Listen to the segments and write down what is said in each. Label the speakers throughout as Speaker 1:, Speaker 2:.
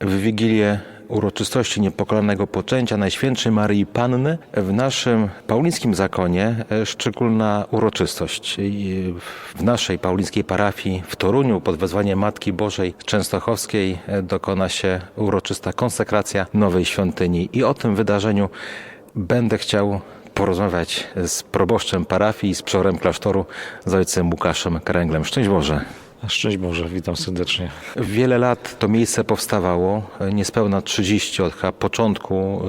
Speaker 1: W Wigilię uroczystości niepokalanego poczęcia Najświętszej Maryi Panny w naszym paulińskim zakonie e, szczególna uroczystość. W naszej paulińskiej parafii w Toruniu pod wezwaniem Matki Bożej Częstochowskiej e, dokona się uroczysta konsekracja nowej świątyni. I o tym wydarzeniu będę chciał porozmawiać z proboszczem parafii i z przorem klasztoru, z ojcem Łukaszem Kręglem. Szczęść Boże.
Speaker 2: Szczęść Boże, witam serdecznie.
Speaker 1: Wiele lat to miejsce powstawało, niespełna 30 od początku,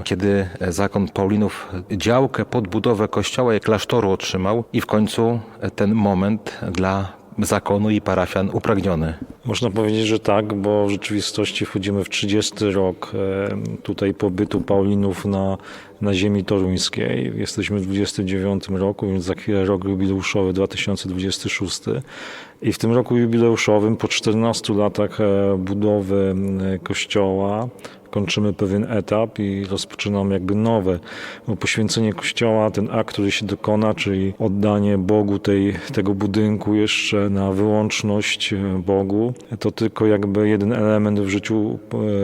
Speaker 1: y, kiedy zakon Paulinów działkę pod budowę kościoła i klasztoru otrzymał i w końcu ten moment dla zakonu i parafian upragniony.
Speaker 2: Można powiedzieć, że tak, bo w rzeczywistości wchodzimy w 30 rok e, tutaj pobytu Paulinów na, na ziemi toruńskiej. Jesteśmy w 29 roku, więc za chwilę rok jubileuszowy 2026. I w tym roku jubileuszowym, po 14 latach e, budowy kościoła, kończymy pewien etap i rozpoczynamy jakby nowe. Bo poświęcenie kościoła, ten akt, który się dokona, czyli oddanie Bogu tej, tego budynku jeszcze na wyłączność e, Bogu, to tylko jakby jeden element w życiu,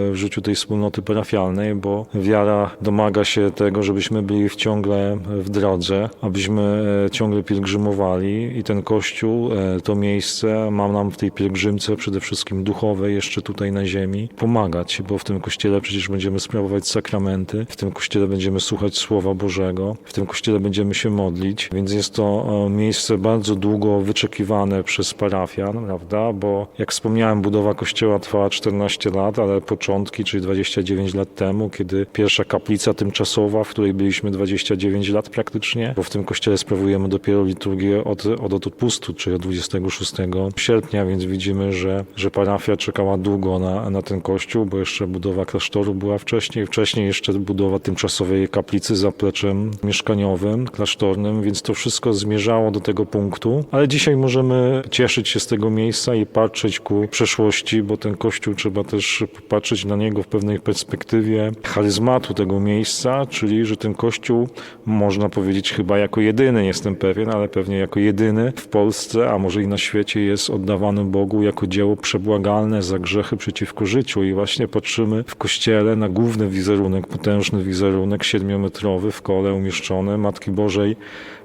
Speaker 2: e, w życiu tej wspólnoty parafialnej, bo wiara domaga się tego, żebyśmy byli ciągle w drodze, abyśmy e, ciągle pielgrzymowali i ten kościół, to miejsce ma nam w tej pielgrzymce przede wszystkim duchowej jeszcze tutaj na ziemi pomagać, bo w tym kościele przecież będziemy sprawować sakramenty, w tym kościele będziemy słuchać Słowa Bożego, w tym kościele będziemy się modlić, więc jest to e, miejsce bardzo długo wyczekiwane przez parafian, prawda, bo jak wspomniałem, budowa kościoła trwała 14 lat, ale początki, czyli 29 lat temu, kiedy pierwsza kaplica tymczasowa, w której byliśmy 29 lat praktycznie, bo w tym kościele sprawujemy dopiero liturgię od, od odpustu, czyli od 26 sierpnia, więc widzimy, że, że parafia czekała długo na, na ten kościół, bo jeszcze budowa klasztoru była wcześniej, wcześniej jeszcze budowa tymczasowej kaplicy za pleczem mieszkaniowym, klasztornym, więc to wszystko zmierzało do tego punktu, ale dzisiaj możemy cieszyć się z tego miejsca i patrzeć ku przeszłości, bo ten kościół trzeba też patrzeć na niego w pewnej perspektywie charyzmatu tego miejsca, czyli że ten kościół można powiedzieć chyba jako jedyny, nie jestem pewien, ale pewnie jako jedyny w Polsce, a może i na świecie jest oddawany Bogu jako dzieło przebłagalne za grzechy przeciwko życiu. I właśnie patrzymy w kościele na główny wizerunek, potężny wizerunek siedmiometrowy w kole umieszczony Matki Bożej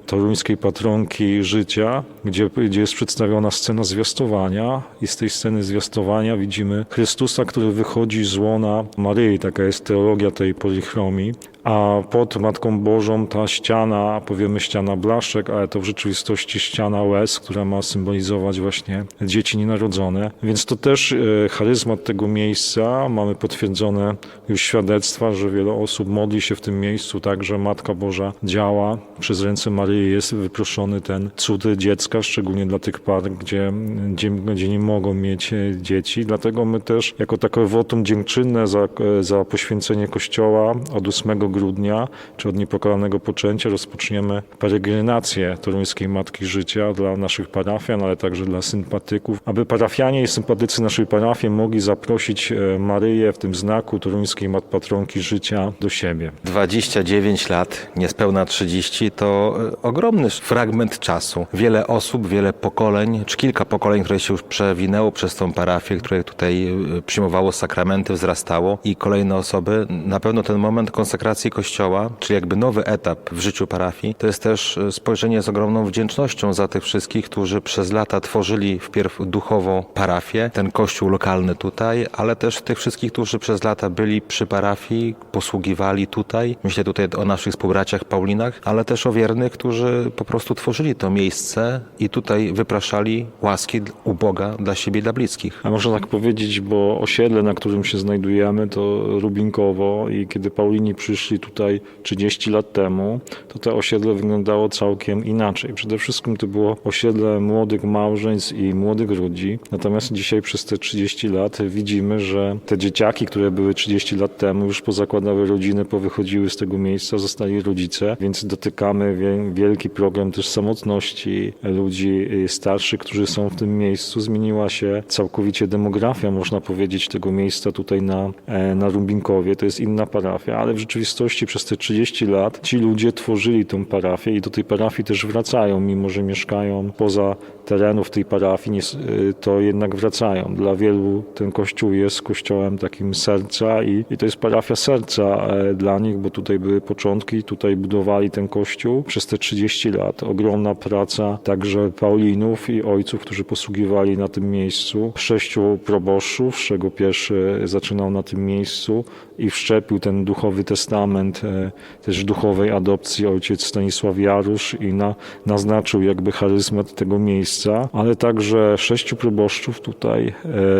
Speaker 2: toruńskiej patronki życia, gdzie, gdzie jest przedstawiona scena zwiastowania i z tej sceny zwiastowania widzimy Chrystusa, który wychodzi z łona Maryi, taka jest teologia tej polichromii, a pod Matką Bożą ta ściana, powiemy ściana blaszek, ale to w rzeczywistości ściana łez, która ma symbolizować właśnie dzieci nienarodzone. Więc to też e, charyzmat tego miejsca. Mamy potwierdzone już świadectwa, że wiele osób modli się w tym miejscu, tak, że Matka Boża działa. Przez ręce Maryi jest wyproszony ten cud dziecka, szczególnie dla tych par, gdzie, gdzie, gdzie nie mogą mieć e, dzieci. Dlatego my też jako takie wotum dziękczynne za, e, za poświęcenie Kościoła od 8 grudnia, czy od niepokalanego poczęcia rozpoczniemy peregrinację Toruńskiej Matki Życia dla naszych parafian, ale także dla sympatyków, aby parafianie i sympatycy naszej parafii mogli zaprosić e, Maryję w tym znaku Toruńskiej Mat Patronki Życia do siebie.
Speaker 1: 29 lat, niespełna 30 to ogromny fragment czasu. Wiele osób, wiele pokoleń, czy kilka pokoleń, które się już przewinęło przez tą parafię, które tutaj e, przyjmowało sakramenty, wzrastało i kolejne osoby. Na pewno ten moment konsekracji Kościoła, czyli jakby nowy etap w życiu parafii, to jest też e, spojrzenie z ogromną wdzięcznością za tych wszystkich, którzy przez lata tworzyli wpierw duchowo parafię, ten kościół lokalny tutaj, ale też tych wszystkich, którzy przez lata byli przy parafii, posługiwali tutaj. Myślę tutaj o naszych współbraciach Paulinach, ale też o wiernych, którzy po prostu tworzyli to miejsce i tutaj wypraszali łaski u Boga dla siebie i dla bliskich.
Speaker 2: A można tak powiedzieć, bo osiedle, na którym się znajdujemy, to Rubinkowo i kiedy Paulini przyszli tutaj 30 lat temu, to to osiedle wyglądało całkiem inaczej. Przede wszystkim to było osiedle młodych małżeństw i młodych ludzi. Natomiast dzisiaj przez te 30 lat widzimy, że te dzieciaki, które były 30 lat temu, już pozakładały rodziny, powychodziły z tego miejsca, zostali rodzice, więc dotykamy wie- wielki problem też samotności ludzi starszych, którzy są w tym miejscu. Zmieniła się całkowicie demografia, można powiedzieć, tego miejsca tutaj na, e, na Rumbinkowie. To jest inna parafia, ale w rzeczywistości przez te 30 lat ci ludzie tworzyli tą parafię i do tej parafii też wracają, mimo że mieszkają poza terenów tej parafii, y, to jednak wracają. Dla wielu ten kościół jest kościołem takim serca i, i to jest parafia serca e, dla nich, bo tutaj były początki, tutaj budowali ten kościół przez te 30 lat. Ogromna praca także Paulinów i ojców, którzy posługiwali na tym miejscu. Sześciu proboszczów, z czego pierwszy zaczynał na tym miejscu i wszczepił ten duchowy testament e, też duchowej adopcji ojciec Stanisław Jarusz i na, naznaczył jakby charyzmat tego miejsca, ale także sześciu proboszczów tutaj,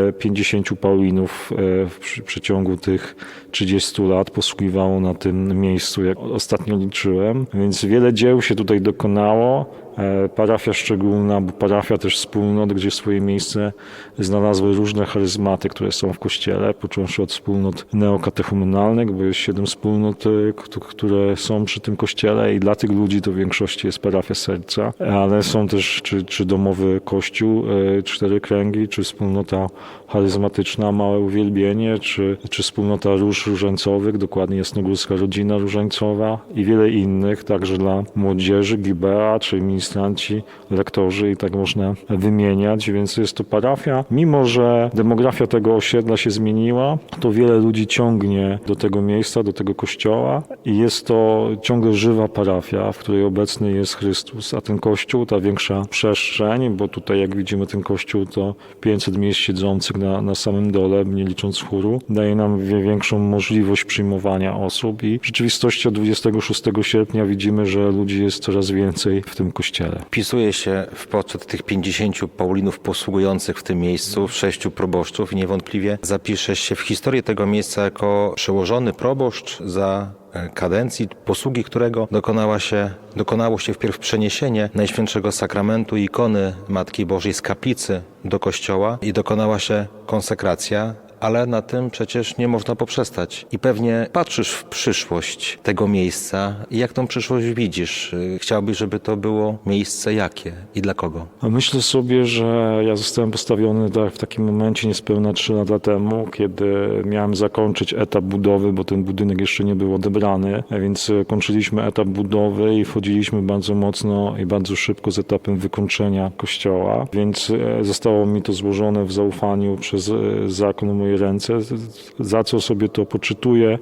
Speaker 2: e, 50 Paulinów e, w przeciągu tych 30 lat posługiwało na tym miejscu, jak ostatnio liczyłem, więc wiele dzieł się tutaj dokonało. E, Parafia szczególna, bo parafia też wspólnot, gdzie swoje miejsce znalazły różne charyzmaty, które są w kościele, począwszy od wspólnot neokatechumenalnych, bo jest siedem wspólnot, e, kt- które są przy tym kościele i dla tych ludzi to w większości jest parafia serca, ale są też czy, czy domowy kościół, e, cztery kręgi, czy wspólnota charyzmatyczna, małe uwielbienie, czy, czy wspólnota róż różańcowych, dokładnie Jasnogórska Rodzina Różańcowa i wiele innych, także dla młodzieży, Gibea, czy ministranci, lektorzy i tak można wymieniać, więc jest to parafia. Mimo, że demografia tego osiedla się zmieniła, to wiele ludzi ciągnie do tego miejsca, do tego kościoła i jest to ciągle żywa parafia, w której obecny jest Chrystus, a ten kościół, ta większa przestrzeń, bo tutaj jak widzimy ten kościół to 500 miejsc siedzących na, na samym dole, nie licząc chóru, daje nam większą możliwość przyjmowania osób i w rzeczywistości od 26 sierpnia widzimy, że ludzi jest coraz więcej w tym kościele.
Speaker 1: Wpisuje się w poczet tych 50 Paulinów posługujących w tym miejscu, sześciu proboszczów i niewątpliwie zapiszesz się w historię tego miejsca jako przełożony proboszcz za e, kadencji, posługi którego dokonała się, dokonało się wpierw przeniesienie Najświętszego Sakramentu i ikony Matki Bożej z kaplicy do kościoła i dokonała się konsekracja ale na tym przecież nie można poprzestać. I pewnie patrzysz w przyszłość tego miejsca i jak tą przyszłość widzisz? Chciałbyś, żeby to było miejsce jakie i dla kogo?
Speaker 2: Myślę sobie, że ja zostałem postawiony tak, w takim momencie niespełna 3 lata temu, kiedy miałem zakończyć etap budowy, bo ten budynek jeszcze nie był odebrany, więc e, kończyliśmy etap budowy i wchodziliśmy bardzo mocno i bardzo szybko z etapem wykończenia kościoła, więc e, zostało mi to złożone w zaufaniu przez e, zakon w moje ręce, za co sobie to poczytuję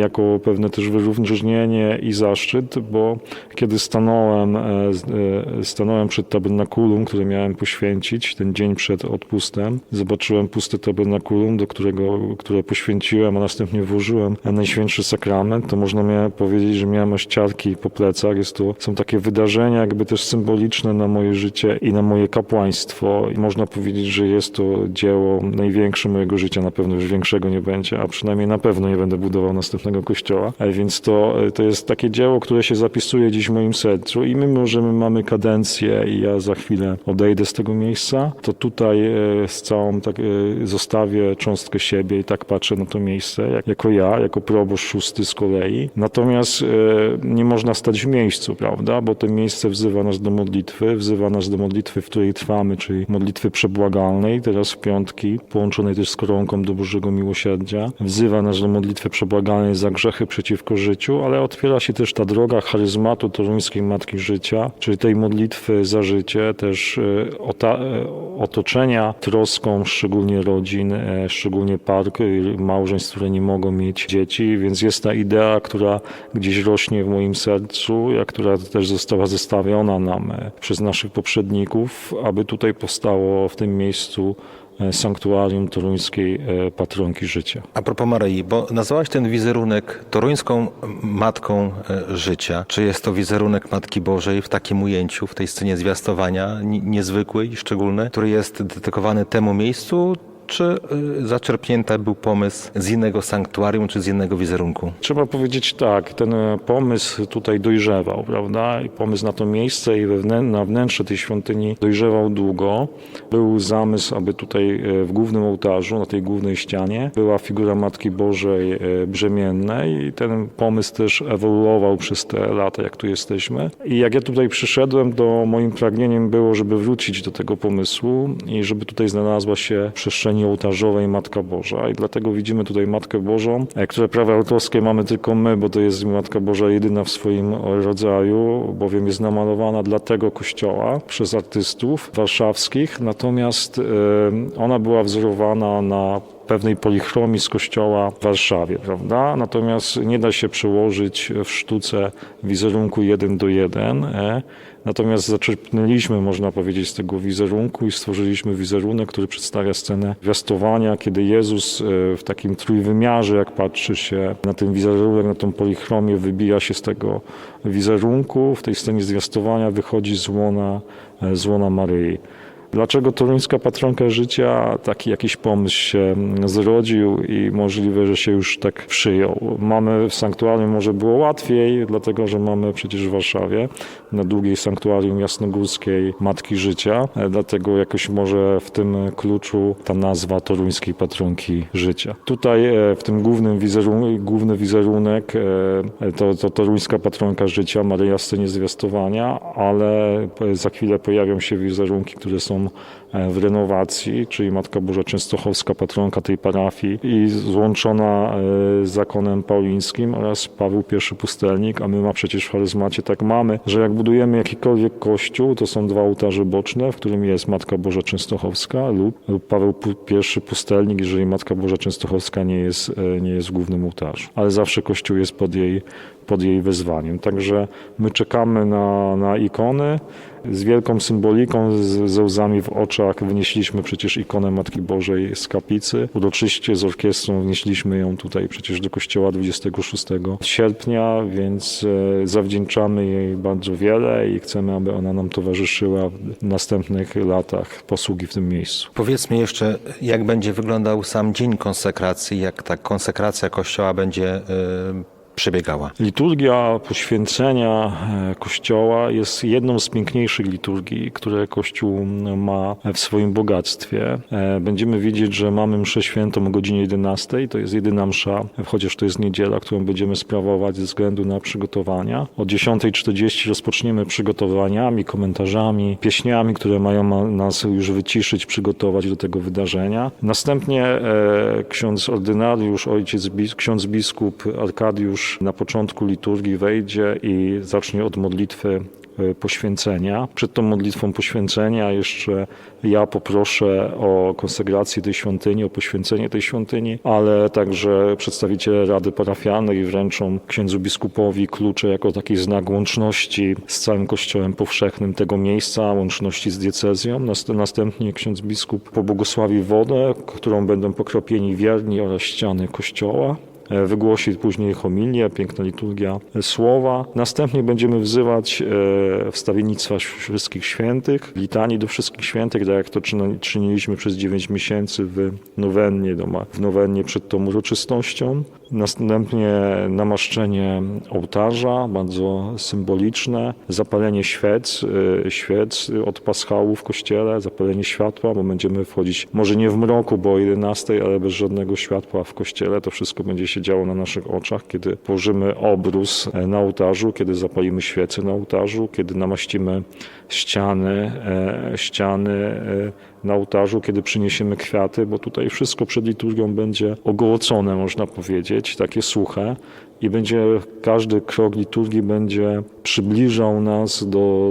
Speaker 2: jako pewne też wyróżnienie i zaszczyt, bo kiedy stanąłem, e, e, stanąłem przed tabernakulum, które miałem poświęcić ten dzień przed odpustem, zobaczyłem puste tabernakulum, do którego, które poświęciłem, a następnie włożyłem Najświętszy Sakrament, to można mia- powiedzieć, że miałem aż ciarki po plecach. Jest to, są takie wydarzenia jakby też symboliczne na moje życie i na moje kapłaństwo i można powiedzieć, że jest to dzieło największe mojego życia, na pewno już większego nie będzie, a przynajmniej na pewno nie będę budował następnego kościoła, E, więc to, to jest takie dzieło, które się zapisuje dziś w moim sercu i mimo, że my mamy kadencję i ja za chwilę odejdę z tego miejsca, to tutaj e, z całą tak, e, zostawię cząstkę siebie i tak patrzę na to miejsce, jak, jako ja, jako proboszcz szósty z kolei. Natomiast e, nie można stać w miejscu, prawda, bo to miejsce wzywa nas do modlitwy, wzywa nas do modlitwy, w której trwamy, czyli modlitwy przebłagalnej, teraz w piątki, połączonej też z koronką do Bożego Miłosierdzia. Wzywa nas do modlitwy przebłagalnej za grzechy przeciwko życiu, ale otwiera się też ta droga charyzmatu toruńskiej Matki Życia, czyli tej modlitwy za życie, też e, e, otoczenia troską szczególnie rodzin, e, szczególnie par, e, małżeństw, które nie mogą mieć dzieci, więc jest ta idea, która gdzieś rośnie w moim sercu, a która też została zestawiona nam przez naszych poprzedników, aby tutaj powstało w tym miejscu sanktuarium toruńskiej e, patronki życia.
Speaker 1: A propos Maryi, bo nazwałaś ten wizerunek toruńską matką e, życia. Czy jest to wizerunek Matki Bożej w takim ujęciu, w tej scenie zwiastowania, ni- niezwykły i szczególny, który jest dedykowany temu miejscu? Czy y, zaczerpnięty był pomysł z innego sanktuarium, czy z innego wizerunku?
Speaker 2: Trzeba powiedzieć tak, ten e, pomysł tutaj dojrzewał, prawda? I pomysł na to miejsce i na wnętrze tej świątyni dojrzewał długo. Był zamysł, aby tutaj e, w głównym ołtarzu, na tej głównej ścianie, była figura Matki Bożej e, brzemiennej i ten pomysł też ewoluował przez te lata, jak tu jesteśmy. I jak ja tutaj przyszedłem, to moim pragnieniem było, żeby wrócić do tego pomysłu i żeby tutaj znalazła się w przestrzeni ołtarzowej Matka Boża. I dlatego widzimy tutaj Matkę Bożą, e, które prawa autorskie mamy tylko my, bo to jest Matka Boża jedyna w swoim rodzaju, bowiem jest namalowana dla tego kościoła przez artystów warszawskich. Natomiast e, ona była wzorowana na pewnej polichromii z kościoła w Warszawie, prawda? Natomiast nie da się przełożyć w sztuce wizerunku jeden do jeden. E? Natomiast zaczerpnęliśmy, można powiedzieć, z tego wizerunku i stworzyliśmy wizerunek, który przedstawia scenę zwiastowania, kiedy Jezus e, w takim trójwymiarze, jak patrzy się na ten wizerunek, na tą polichromię, wybija się z tego wizerunku. W tej scenie zwiastowania wychodzi z łona, e, z łona Maryi. Dlaczego toruńska patronka życia? Taki jakiś pomysł się zrodził i możliwe, że się już tak przyjął. Mamy w sanktuarium może było łatwiej, dlatego że mamy przecież w Warszawie na długiej sanktuarium jasnogórskiej Matki Życia, e, dlatego jakoś może w tym kluczu ta nazwa toruńskiej patronki życia. Tutaj e, w tym głównym wizerunek, główny wizerunek e, to, to toruńska patronka życia, Maryja w scenie zwiastowania, ale za chwilę pojawią się wizerunki, które są film w renowacji, czyli Matka Boża Częstochowska, patronka tej parafii i złączona e, z zakonem paulińskim oraz Paweł I Pustelnik, a my ma przecież w charyzmacie tak mamy, że jak budujemy jakikolwiek kościół, to są dwa ołtarze boczne, w którym jest Matka Boża Częstochowska lub, lub Paweł I Pustelnik, jeżeli Matka Boża Częstochowska nie jest, e, nie jest w głównym ołtarzu. Ale zawsze kościół jest pod jej, pod jej wezwaniem. Także my czekamy na, na ikony z wielką symboliką, z, ze łzami w oczach. Wynieśliśmy przecież ikonę Matki Bożej z kaplicy. Uroczyście z orkiestrą wnieśliśmy ją tutaj przecież do kościoła 26 sierpnia, więc e, zawdzięczamy jej bardzo wiele i chcemy, aby ona nam towarzyszyła w następnych latach posługi w tym miejscu.
Speaker 1: Powiedzmy jeszcze, jak będzie wyglądał sam dzień konsekracji, jak ta konsekracja kościoła będzie y, przebiegała.
Speaker 2: Liturgia poświęcenia e, Kościoła jest jedną z piękniejszych liturgii, które Kościół ma w swoim bogactwie. E, Będziemy widzieć, że mamy mszę świętą o godzinie 11. To jest jedyna msza, chociaż to jest niedziela, którą będziemy sprawować ze względu na przygotowania. O 10.40 rozpoczniemy przygotowaniami, komentarzami, pieśniami, które mają ma- nas już wyciszyć, przygotować do tego wydarzenia. Następnie e, ksiądz ordynariusz, ojciec, ksiądz biskup Arkadiusz na początku liturgii wejdzie i zacznie od modlitwy e, poświęcenia. Przed tą modlitwą poświęcenia jeszcze ja poproszę o konsekrację tej świątyni, o poświęcenie tej świątyni, ale także przedstawiciele Rady Parafialnej wręczą księdzu biskupowi klucze jako taki znak łączności z całym Kościołem powszechnym tego miejsca, łączności z diecezją. Nast- Następnie ksiądz biskup pobłogosławi wodę, którą będą pokropieni wierni oraz ściany Kościoła. E, Wygłosi później homilię, piękna liturgia słowa. Następnie będziemy wzywać e, wstawiennictwa wszystkich świętych, litanii do wszystkich świętych, tak jak to czyni- czyniliśmy przez 9 miesięcy w nowennie, w nowennie przed tą uroczystością. Następnie namaszczenie ołtarza, bardzo symboliczne, zapalenie świec, e, świec od paschału w kościele, zapalenie światła, bo będziemy wchodzić może nie w mroku, bo o 11, ale bez żadnego światła w kościele. To wszystko będzie się działo na naszych oczach, kiedy położymy obrus e, na ołtarzu, kiedy zapalimy świecę na ołtarzu, kiedy namaścimy ściany, e, ściany e, na ołtarzu, kiedy przyniesiemy kwiaty, bo tutaj wszystko przed liturgią będzie ogołocone, można powiedzieć, takie suche i będzie każdy krok liturgii będzie przybliżał nas do,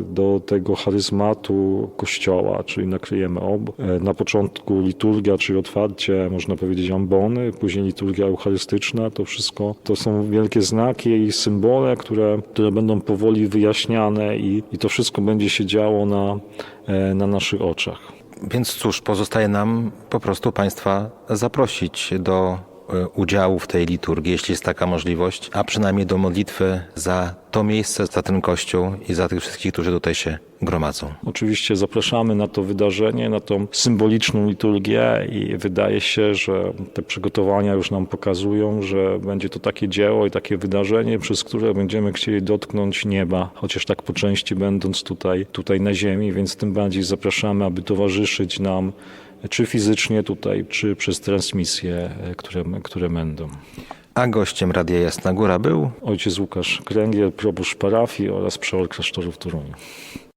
Speaker 2: e, do tego charyzmatu Kościoła, czyli nakryjemy ob. E, Na początku liturgia, czyli otwarcie, można powiedzieć ambony, później liturgia eucharystyczna, to wszystko to są wielkie znaki i symbole, które, które będą powoli wyjaśniane i, i to wszystko będzie się działo na, e, na naszych oczach.
Speaker 1: Więc cóż, pozostaje nam po prostu Państwa zaprosić do udziału w tej liturgii, jeśli jest taka możliwość, a przynajmniej do modlitwy za to miejsce, za ten kościół i za tych wszystkich, którzy tutaj się gromadzą.
Speaker 2: Oczywiście zapraszamy na to wydarzenie, na tą symboliczną liturgię i wydaje się, że te przygotowania już nam pokazują, że będzie to takie dzieło i takie wydarzenie, przez które będziemy chcieli dotknąć nieba, chociaż tak po części będąc tutaj, tutaj na ziemi, więc tym bardziej zapraszamy, aby towarzyszyć nam czy fizycznie tutaj, czy przez transmisje, e, które, które będą.
Speaker 1: A gościem Radia Jasna Góra był
Speaker 2: Ojciec Łukasz Kręgiel, proboszcz parafii oraz przeor klasztoru w Toruniu.